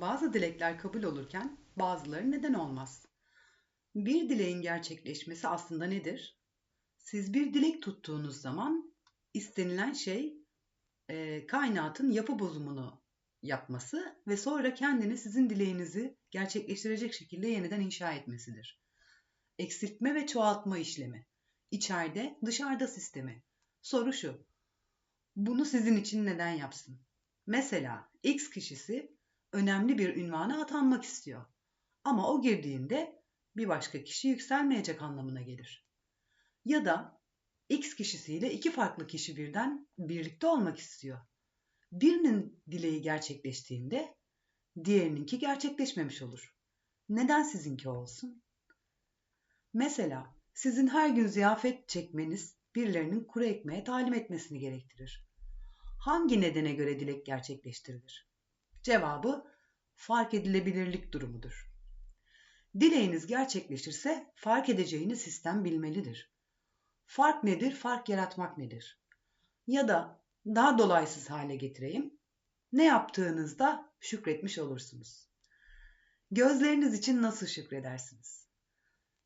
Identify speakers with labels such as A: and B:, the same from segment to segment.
A: Bazı dilekler kabul olurken bazıları neden olmaz? Bir dileğin gerçekleşmesi aslında nedir? Siz bir dilek tuttuğunuz zaman istenilen şey e, kainatın yapı bozumunu yapması ve sonra kendini sizin dileğinizi gerçekleştirecek şekilde yeniden inşa etmesidir. Eksiltme ve çoğaltma işlemi. İçeride, dışarıda sistemi. Soru şu. Bunu sizin için neden yapsın? Mesela X kişisi önemli bir ünvana atanmak istiyor. Ama o girdiğinde bir başka kişi yükselmeyecek anlamına gelir. Ya da X kişisiyle iki farklı kişi birden birlikte olmak istiyor. Birinin dileği gerçekleştiğinde diğerininki gerçekleşmemiş olur. Neden sizinki olsun? Mesela sizin her gün ziyafet çekmeniz birilerinin kuru ekmeğe talim etmesini gerektirir. Hangi nedene göre dilek gerçekleştirilir? Cevabı fark edilebilirlik durumudur. Dileğiniz gerçekleşirse fark edeceğiniz sistem bilmelidir. Fark nedir? Fark yaratmak nedir? Ya da daha dolaysız hale getireyim. Ne yaptığınızda şükretmiş olursunuz. Gözleriniz için nasıl şükredersiniz?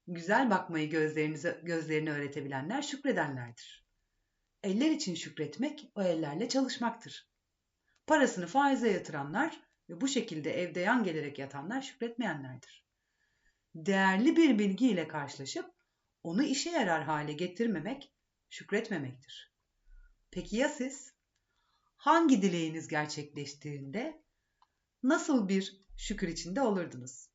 A: Güzel bakmayı gözlerinize gözlerine öğretebilenler şükredenlerdir. Eller için şükretmek o ellerle çalışmaktır. Parasını faize yatıranlar ve bu şekilde evde yan gelerek yatanlar şükretmeyenlerdir. Değerli bir bilgi ile karşılaşıp onu işe yarar hale getirmemek şükretmemektir. Peki ya siz? Hangi dileğiniz gerçekleştiğinde nasıl bir şükür içinde olurdunuz?